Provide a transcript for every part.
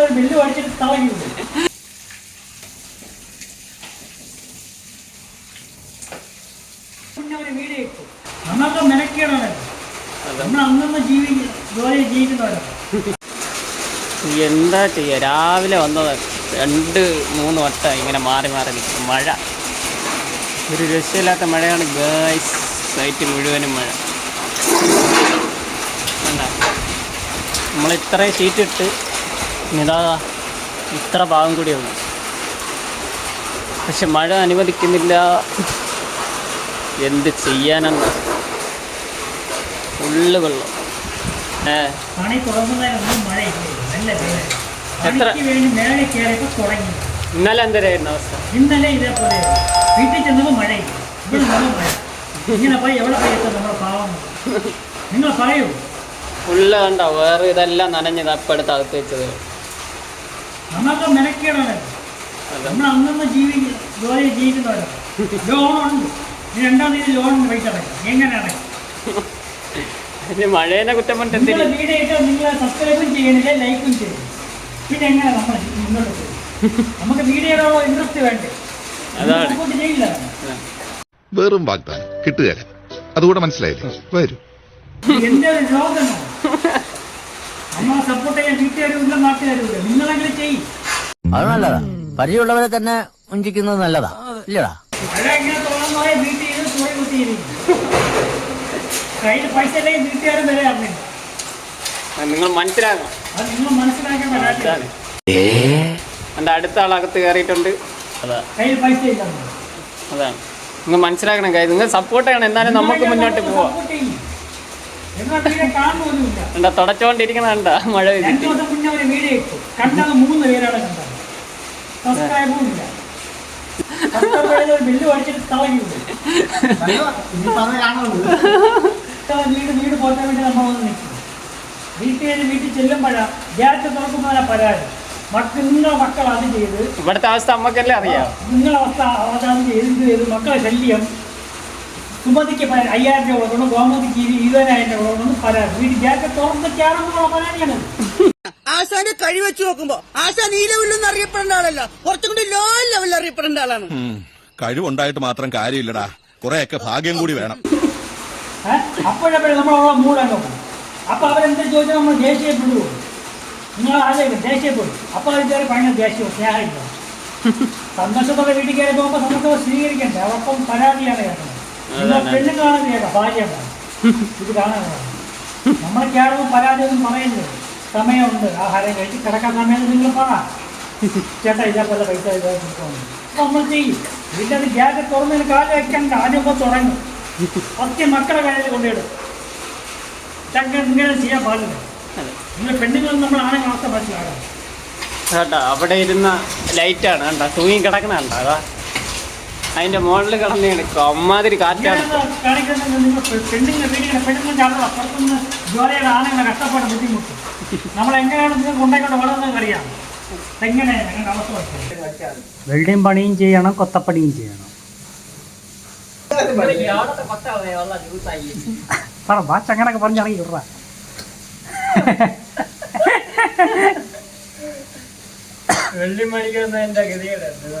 ഒരു ബില്ല് അടിച്ചിട്ട് കളയുള്ളൂ പിന്നെ ഒരു വീഡിയോ ഇട്ടു. നമ്മൾക്ക് മെനക്കേടാണ് നമ്മൾ അന്നന്ന് ജോലി ജീവിക്കുന്നവരാണ് എന്താ ചെയ്യുക രാവിലെ വന്നത് രണ്ട് മൂന്ന് വട്ടം ഇങ്ങനെ മാറി മാറി നിൽക്കും. മഴ. ഒരു രക്ഷയില്ലാത്ത മഴയാണ് ഗേൾസ് സൈറ്റ് മുഴുവനും മഴ? നമ്മൾ ഇത്രയും ഷീറ്റ് ഇട്ട് ഇതാ ഇത്ര ഭാഗം കൂടി ഉള്ളു. പക്ഷെ മഴ അനുവദിക്കുന്നില്ല. എന്ത് ചെയ്യാനെന്ന്. ഫുള്ള് വെള്ളം. ഏ. എത്ര- ഇന്നലെ എന്തരായിരുന്നു അവസ്ഥ? ഇന്നലെ ഇതേപോലെ. വീട്ടിൽ ചെന്നപ്പോൾ മഴ ഇങ്ങനെ പോയി എവിടെ പോയി എത്തും നമ്മുടെ പാവം. നിങ്ങൾ പറയൂ. ഫുള്ള് കണ്ടോ വേറെ ഇതെല്ലാം നനഞ്ഞ് അപ്പം അടുത്ത് അകത്ത് വെച്ചത്. നമ്മൾക്ക് മെനക്കേടാണ്. നമ്മൾ അന്നന്ന് ജീവി ജോലി ജീവിക്കുന്നവരാണ് ലോണുണ്ട് ഈ രണ്ടാം തീയതി ലോണിന് പൈസ അടയ്ക്കാം. എങ്ങനെ അടയ്ക്കാം? ഇനി മഴേനെ കുറ്റം പറഞ്ഞിട്ട് നിങ്ങൾ എന്തിന് വീഡിയോ ഇട്ട് നിങ്ങൾ സബ്സ്ക്രൈബും ചെയ്യണില്ല ലൈക്കും ചെയ്യും പിന്നെ എങ്ങനെ നമ്മൾ മുന്നോട്ട് പോകും? നമുക്ക് വീഡിയോയിലുള്ള ഇൻട്രസ്റ്റ് വേണ്ടേ? അതാണ്. ചെയ്യില്ല. വെറും വാഗ്ദാനം. കിട്ടുകയല്ലേ അതുകൂടെ മനസ്സിലായില്ലേ? വരൂ എന്റെ ഒരു രോഗമാണ് നമ്മളെ സപ്പോർട്ട് ചെയ്യാൻ വീട്ടുകാരും ഇല്ല നാട്ടുകാരും ഇല്ല. നിങ്ങളെങ്കിലും ചെയ്യും. അത് നല്ലതാ. പരിചയമുള്ളവരെ തന്നെ ഉഞ്ചിക്കുന്നത് നല്ലതാ. ഇല്ലടാ. മഴ ഇങ്ങനെ തുറന്നുപോയ വീട്ടിൽ ഇരുന്ന് തുണി കുത്തിയിരിക്കും കയ്യിൽ പൈസ അല്ലെങ്കിൽ വീട്ടുകാരും വരെ നിങ്ങൾ മനസ്സിലാക്കണം. അത് നിങ്ങൾ എന്റെ അടുത്ത ആളകത്ത് കയറിയിട്ടുണ്ട്. അതാ. കയ്യിൽ പൈസ ഇല്ല. അതാണ്. നിങ്ങൾ മനസ്സിലാക്കണം കാര്യം നിങ്ങൾ സപ്പോർട്ട് ചെയ്യണം. എന്നാലും നമുക്ക് മുന്നോട്ട് പോവാം. സപ്പോർട്ട് ചെയ്യും. എന്താ തുടച്ചുകൊണ്ടിരിക്കുന്ന കണ്ട മഴ പെയ്തിട്ട്. കണ്ടത് മൂന്ന് പേരാണ് കണ്ടത്. സബ്സ്ക്രൈബും ഇല്ല ബില്ല് വീട് വേണ്ടി നമ്മൾ വന്ന് നിൽക്കും വീട്ടിൽ വീട്ടിൽ ചെല്ലുമ്പോഴാ ഗ്യാസ് തുറക്കുമ്പോഴാ പരാതി. മക്കൾ നിങ്ങളെ മക്കൾ അത് ചെയ്ത്. ഇവിടുത്തെ അവസ്ഥ അമ്മക്കല്ലേ അറിയാം. നിങ്ങളെ അവസ്ഥ അവസാനം ചെയ്ത് മക്കളെ ശല്യം. സുമതിക്ക് പറയാൻ അയ്യായിരം രൂപ കൊടുക്കണം ഗോമതിക്ക് ഇരു- ഇരുപതിനായിരം രൂപ കൊടുക്കണം പരാതി വീട് ജാക്ക തുറന്ന് കയറുമ്പോഴുള്ള പരാതിയാണ് ആശാന്റെ കഴി വെച്ച് നോക്കുമ്പോ ആശാൻ ഈ ലെവലിൽ നിന്ന് അറിയപ്പെടേണ്ട ആളല്ല. കുറച്ചും കൂടി ലോ ലെവലിൽ അറിയപ്പെടേണ്ട ആളാണ്. കഴിവുണ്ടായിട്ട് മാത്രം കാര്യമില്ലടാ. കുറെയൊക്കെ ഭാഗ്യം കൂടി വേണം. അപ്പോഴപ്പോഴും നമ്മളവിടെ മൂടാൻ നോക്കും. അപ്പൊ അവരെന്ത് ചോദിച്ചാൽ നമ്മൾ ദേഷ്യപ്പെടുവോ? നിങ്ങൾ ആലോചിക്കും ദേഷ്യപ്പെടും. അപ്പൊ അതിന്റെ ഭയങ്കര ദേഷ്യവും സ്നേഹമില്ല. സന്തോഷത്തോടെ വീട്ടിൽ കയറി പോകുമ്പോൾ സന്തോഷത്തോടെ സ്വീകരിക്കണ്ടേ? അവപ്പം പരാതിയാണ് കേട്ടത് കാണാൻ കേട്ടോ ഭാര്യയാണ് ഇത് കാണാൻ നമ്മളെ കേരളം പരാതി ഒന്നും പറയരുത് സമയമുണ്ട് ആഹാരം കഴിച്ച് കിടക്കാൻ സമയത്ത് നിങ്ങൾ പറ. ചേട്ടാ ഇതേപോലെ പൈസ നമ്മൾ ചെയ്യും. ഗ്യാസ് തുറന്നതിന് കാൽ വെക്കണ്ട ആദ്യമൊക്കെ തുടങ്ങും ഒക്കെ മക്കളെ കയ്യിൽ കൊണ്ടിടും ചങ്ക ഇങ്ങനെ ചെയ്യാൻ പാടില്ല. നിങ്ങൾ പെണ്ണുങ്ങളും നമ്മൾ ആണെങ്കിൽ അവസ്ഥ മനസ്സിലാകാം ചേട്ടാ അവിടെ ഇരുന്ന ലൈറ്റാണ് കണ്ട തൂങ്ങി കിടക്കണ കണ്ട അതാ. അതിന്റെ മുകളിൽ കിടന്ന് കിടക്കും അമ്മാതിരി കാറ്റാണ് വെൽഡിങ് പണിയും ചെയ്യണം കൊത്തപ്പണിയും ചെയ്യണം. പറ ബാച്ച് അങ്ങനൊക്കെ പറഞ്ഞിറങ്ങി വിടറ. വെള്ളി മണിക്കുന്ന എന്റെ ഗതികേടായിരുന്നു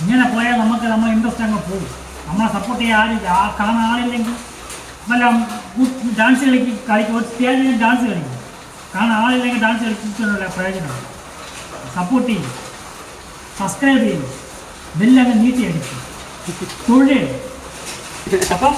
ഇങ്ങനെ പോയാൽ നമുക്ക് നമ്മൾ ഇൻട്രസ്റ്റ് അങ്ങ് പോകും. നമ്മളെ സപ്പോർട്ട് ചെയ്യാൻ ആരും കാണാൻ ആളില്ലെങ്കിൽ വല്ല ഡാൻസ് കളിക്കും കളിക്കും. ഒരു സ്റ്റേജിൽ ഡാൻസ് കളിക്കും. കാണാൻ ആളില്ലെങ്കിൽ ഡാൻസ് കളിച്ചിട്ടുള്ള പ്രയോജനം. സപ്പോർട്ട് ചെയ്യും. സബ്സ്ക്രൈബ് ചെയ്യും. ബെല്ലങ്ങ് നീട്ടി അടിക്കും. തൊഴിൽ അപ്പം